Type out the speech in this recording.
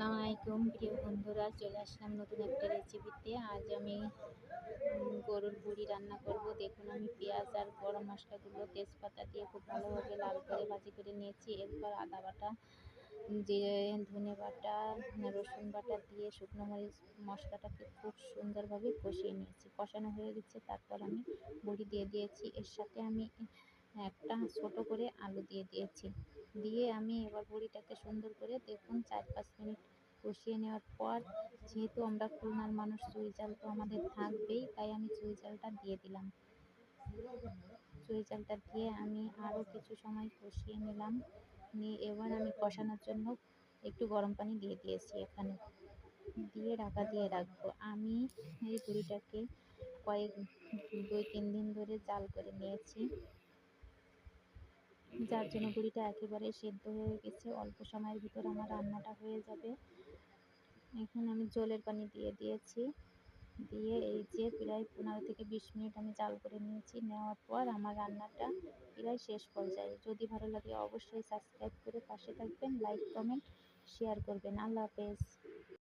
আসসালামু আলাইকুম, প্রিয় বন্ধুরা, চলে আসলাম নতুন একটা রেসিপিতে আজ আমি গরুর বুড়ি রান্না করব। দেখুন, আমি পেঁয়াজ আর গরম মশলাগুলো তেজপাতা দিয়ে খুব ভালোভাবে লাল করে ভাজি করে নিয়েছি। এরপর আদা বাটা জিরে ধনে বাটা, রসুন বাটা দিয়ে শুকনো মরিচ মশলাটাকে খুব সুন্দরভাবে কষিয়ে নিয়েছি। কষানো হয়ে গেছে, তারপর আমি বড়ি দিয়ে দিয়েছি। এর সাথে আমি একটা ছোট করে আলু দিয়ে দিয়েছি। দিয়ে আমি এবার বড়িটাকে সুন্দর করে দেখুন চার পাঁচ মিনিট কষিয়ে নেওয়ার পর, যেহেতু আমরা খুলনার মানুষ, চুই জাল তো আমাদের থাকবেই, তাই আমি চুই জালটা দিয়ে দিলাম। চুই জালটা দিয়ে আমি আরও কিছু সময় কষিয়ে নিলাম। নিয়ে এবার আমি কষানোর জন্য একটু গরম পানি দিয়ে দিয়েছি এখানে। দিয়ে ঢাকা দিয়ে রাখব। আমি এই বুড়িটাকে কয়েক, দুই, তিন দিন ধরে জাল করে নিয়েছি। যার জন্য বুড়িটা একেবারে সেদ্ধ হয়ে গেছে, অল্প সময়ের ভিতর আমার রান্নাটা হয়ে যাবে। এখন আমি জলের পানি দিয়ে দিয়েছি। দিয়ে এই যে প্রায় পনেরো থেকে বিশ মিনিট আমি জাল করে নিয়েছি। নেওয়ার পর আমার রান্নাটা প্রায় শেষ পর্যায়ে। যদি ভালো লাগে অবশ্যই সাবস্ক্রাইব করে পাশে থাকবেন লাইক কমেন্ট শেয়ার করবেন। আল্লাহ হাফেজ।